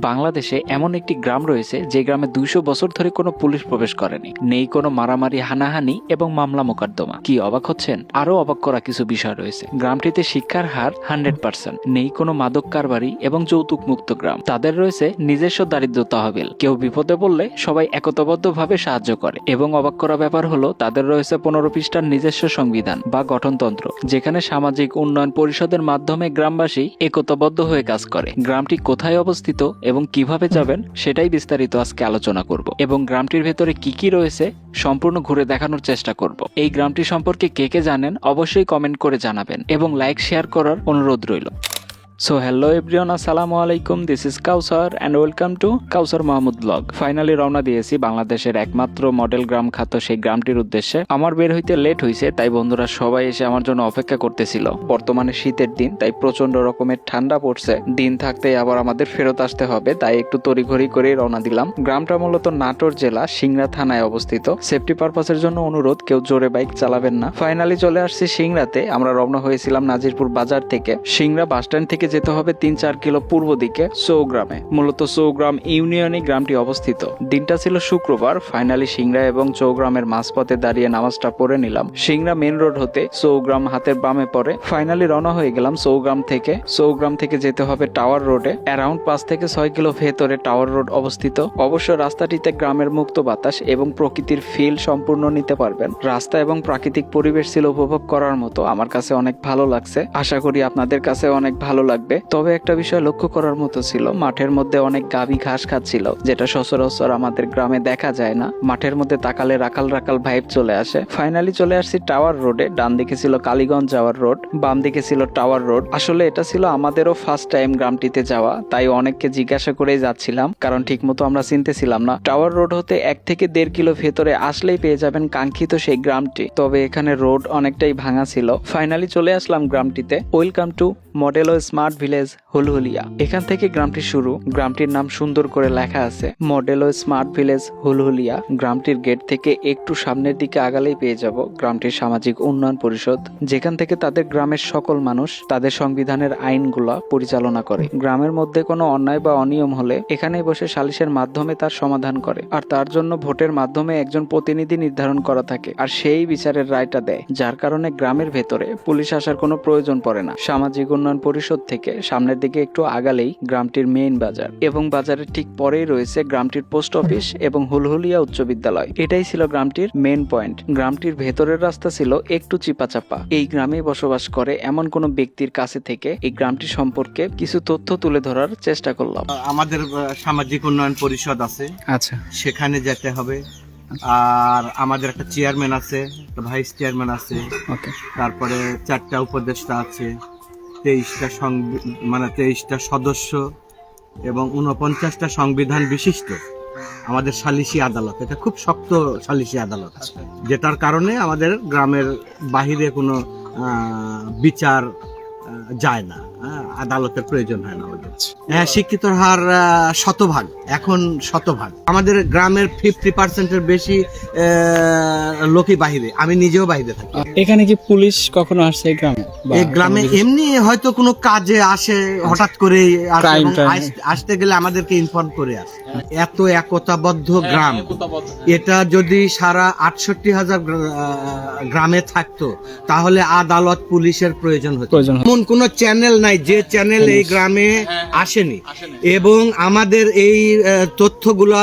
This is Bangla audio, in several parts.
বাংলাদেশে এমন একটি গ্রাম রয়েছে যে গ্রামে দুইশো বছর ধরে কোনো পুলিশ প্রবেশ করেনি। নেই কোনো মারামারি, হানাহানি এবং মামলা মোকদ্দমা। কি অবাক হচ্ছেন? আরও অবাক করা কিছু বিষয় রয়েছে। গ্রামটিতে শিক্ষার হার হান্ড্রেড পার্সেন্ট। নেই কোনো মাদক কারবারি এবং যৌতুক মুক্ত গ্রাম। তাদের রয়েছে নিজস্ব দারিদ্র তহবিল। কেউ বিপদে পড়লে সবাই একতাবদ্ধভাবে সাহায্য করে। এবং অবাক করা ব্যাপার হলো, তাদের রয়েছে পনেরো পৃষ্ঠার নিজস্ব সংবিধান বা গঠনতন্ত্র, যেখানে সামাজিক উন্নয়ন পরিষদের মাধ্যমে গ্রামবাসী একতাবদ্ধ হয়ে কাজ করে। গ্রামটি কোথায় অবস্থিত এবং কীভাবে যাবেন সেটাই বিস্তারিত আজকে আলোচনা করব। এবং গ্রামটির ভেতরে কি কি রয়েছে সম্পূর্ণ ঘুরে দেখানোর চেষ্টা করব। এই গ্রামটি সম্পর্কে কে কে জানেন অবশ্যই কমেন্ট করে জানাবেন এবং লাইক, শেয়ার করার অনুরোধ রইল। সো হ্যালো এভরিওয়ান আসসালামু আলাইকুম this is Kausar and welcome to Kausar Mahmud blog finally রওনা দিয়েছি বাংলাদেশের একমাত্র মডেল গ্রাম খ্যাত সেই গ্রামটির উদ্দেশ্যে। আমার বের হইতে লেট হয়েছে তাই বন্ধুরা সবাই এসে আমার জন্য অপেক্ষা করতেছিল। বর্তমানে শীতের দিন, তাই প্রচণ্ড রকমের ঠান্ডা পড়ছে। দিন থাকতেই আবার আমাদের ফেরত আসতে হবে, তাই একটু তড়িঘড়ি করে রওনা দিলাম। গ্রামটা মূলত নাটোর জেলা, সিংড়া থানায় অবস্থিত। সেফটি পারপাসের জন্য অনুরোধ, কেউ জোরে বাইক চালাবেন না। ফাইনালি চলে আসছি সিংড়াতে। আমরা রওনা হয়েছিলাম নাজিরপুর বাজার থেকে। সিংড়া বাস স্ট্যান্ড থেকে যেতে হবে তিন চার কিলো পূর্ব দিকে চৌগ্রামে মূলত চৌগ্রাম ইউনিয়নে গ্রামটি অবস্থিত। দিনটা ছিল শুক্রবার। ফাইনালি সিংড়া এবং চৌগ্রামের মাঝপথে দাঁড়িয়ে নামাজটা পড়ে নিলাম। সিংরা মেন রোড হতে চৌগ্রাম হাতের বামে পড়ে। ফাইনালি রওনা হয়ে গেলাম চৌগ্রাম থেকে। চৌগ্রাম থেকে যেতে হবে টাওয়ার রোডে। অ্যারাউন্ড পাঁচ থেকে ছয় কিলো ভেতরে টাওয়ার রোড অবস্থিত। অবশ্য রাস্তাটিতে গ্রামের মুক্ত বাতাস এবং প্রকৃতির ফিল সম্পূর্ণ নিতে পারবেন। রাস্তা এবং প্রাকৃতিক পরিবেশ ছিল উপভোগ করার মতো। আমার কাছে অনেক ভালো লাগছে। আশা করি আপনাদের কাছে অনেক ভালো লাগবে। তবে একটা বিষয় লক্ষ্য করার মতো ছিল, মাঠের মধ্যে অনেক গাভী ঘাস খাচ্ছিল, যেটা সচরাচর আমাদের গ্রামে দেখা যায় না। মাঠের মধ্যে তাকালে রাকাল রাকাল ভাইব চলে আসে। ফাইনালি চলে আসছি টাওয়ার রোডে ডান দিকে ছিল কালীগঞ্জ যাওয়ার রোড বাম দিকে ছিল টাওয়ার রোড আসলে এটা ছিল আমাদেরও ফার্স্ট টাইম গ্রামটিতে যাওয়া, তাই অনেককে জিজ্ঞাসা করেই যাচ্ছিলাম, কারণ ঠিক মতো আমরা চিনতেছিলাম না। টাওয়ার রোড হতে এক থেকে দেড় কিলো ভেতরে আসলেই পেয়ে যাবেন কাঙ্ক্ষিত সেই গ্রামটি। তবে এখানে রোড অনেকটাই ভাঙা ছিল। ফাইনালি চলে আসলাম গ্রামটিতে। ওয়েলকাম টু মডেল ও স্মার্ট ভিলেজ হুলহুলিয়া। এখান থেকে গ্রামটি শুরু। গ্রামটির নাম সুন্দর করে লেখা আছে, মডেল ও স্মার্ট ভিলেজ হুলহুলিয়া। গ্রামটির গেট থেকে একটু সামনের দিকে আগালেই পেয়ে যাব গ্রামটির সামাজিক উন্নয়ন পরিষদ, যেখান থেকে তাদের গ্রামের সকল মানুষ তাদের সংবিধানের আইনগুলা পরিচালনা করে। গ্রামের মধ্যে কোনো অন্যায় বা অনিয়ম হলে এখানেই বসে সালিশের মাধ্যমে তার সমাধান করে। আর তার জন্য ভোটের মাধ্যমে একজন প্রতিনিধি নির্ধারণ করা থাকে, আর সেই বিচারের রায়টা দেয়, যার কারণে গ্রামের ভেতরে পুলিশ আসার কোনো প্রয়োজন পড়ে না। সামাজিক উন্নয়ন পরিষদ থেকে সামনের দিকে একটু আগালেই গ্রামটির মেইন বাজার এবং বাজারের ঠিক পরেই রয়েছে গ্রামটির পোস্ট অফিস এবং হুলহুলিয়া উচ্চ বিদ্যালয়। এটাই ছিল গ্রামটির মেইন পয়েন্ট গ্রামটির ভেতরের রাস্তা ছিল একটু চিপাচাপা। এই গ্রামে বসবাস করে এমন কোনো ব্যক্তির কাছে থেকে এই গ্রামটি সম্পর্কে কিছু তথ্য তুলে ধরার চেষ্টা করলাম। আমাদের সামাজিক উন্নয়ন পরিষদ আছে। আচ্ছা। সেখানে যেতে হবে। আর আমাদের একটা চেয়ারম্যান আছে ভাইস চেয়ারম্যান আছে। তারপরে চারটা উপদেষ্টা আছে। তেইশটা মানে তেইশটা সদস্য এবং উনপঞ্চাশটা সংবিধান বিশিষ্ট। আমাদের সালিসি আদালত, এটা খুব শক্ত সালিসি আদালত। যেটার কারণে আমাদের গ্রামের বাহিরে কোনো বিচার যায় না। আদালতের প্রয়োজন হয় না আমাদের হ্যাঁ শিক্ষিতর হার শতভাগ এখন শতভাগ। আমাদের গ্রামের ফিফটি পার্সেন্টের বেশি লোকই বাহিরে আমি নিজেও বাহিরে থাকি। এখানে কি পুলিশ কখনো এই গ্রামে? এই গ্রামে এমনি হয়তো কোনো কাজে আসে হঠাৎ করে আসে. আস- আসতে গেলে আমাদেরকে ইনফর্ম করে আসে। এত একতাবদ্ধ গ্রাম এটা যদি সারা আটষট্টি হাজার আহ, গ্রামে থাকতো তাহলে আদালত পুলিশের প্রয়োজন হতো। এমন কোন চ্যানেল নাই যে চ্যানেল এই গ্রামে আসেনি। এবং আমাদের এই তথ্যগুলা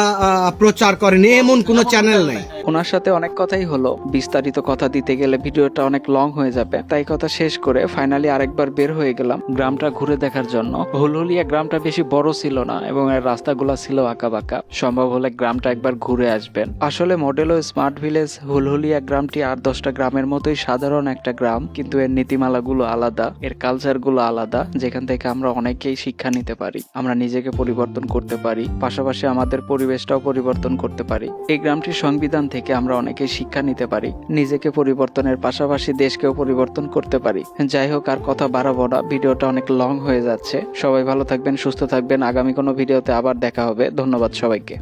প্রচার করেনি এমন কোনো চ্যানেল নাই। ওনার সাথে অনেক কথাই হলো। বিস্তারিত কথা দিতে গেলে ভিডিওটা অনেক লং হয়ে যাবে। তাই কথা শেষ করে ফাইনালি আরেকবার বের হয়ে গেলাম গ্রামটা ঘুরে দেখার জন্য। হুলহুলিয়া গ্রামটা বেশি বড় ছিল না এবং এর রাস্তাগুলো ছিল আঁকা বাঁকা সম্ভব হলে গ্রামটা একবার ঘুরে আসবেন। আসলে মডেল ও স্মার্ট ভিলেজ হুলহুলিয়া গ্রামটি আর দশটা গ্রামের মতোই সাধারণ একটা গ্রাম, কিন্তু এর নীতিমালাগুলো আলাদা, এর কালচারগুলো আলাদা, যেখান থেকে আমরা অনেকেই শিক্ষা নিতে পারি। আমরা নিজেকে পরিবর্তন করতে পারি, পাশাপাশি আমাদের পরিবেশটাও পরিবর্তন করতে পারি। এই গ্রামটির সংবিধান থেকে আমরা অনেকে শিক্ষা নিতে পারি, নিজেকে পরিবর্তনের পাশাপাশি দেশকেও পরিবর্তন করতে পারি। যাই হোক, আর কথা বাড়াবো না, ভিডিওটা অনেক লং হয়ে যাচ্ছে। সবাই ভালো থাকবেন, সুস্থ থাকবেন। আগামী কোনো ভিডিওতে আবার দেখা হবে। ধন্যবাদ সবাইকে।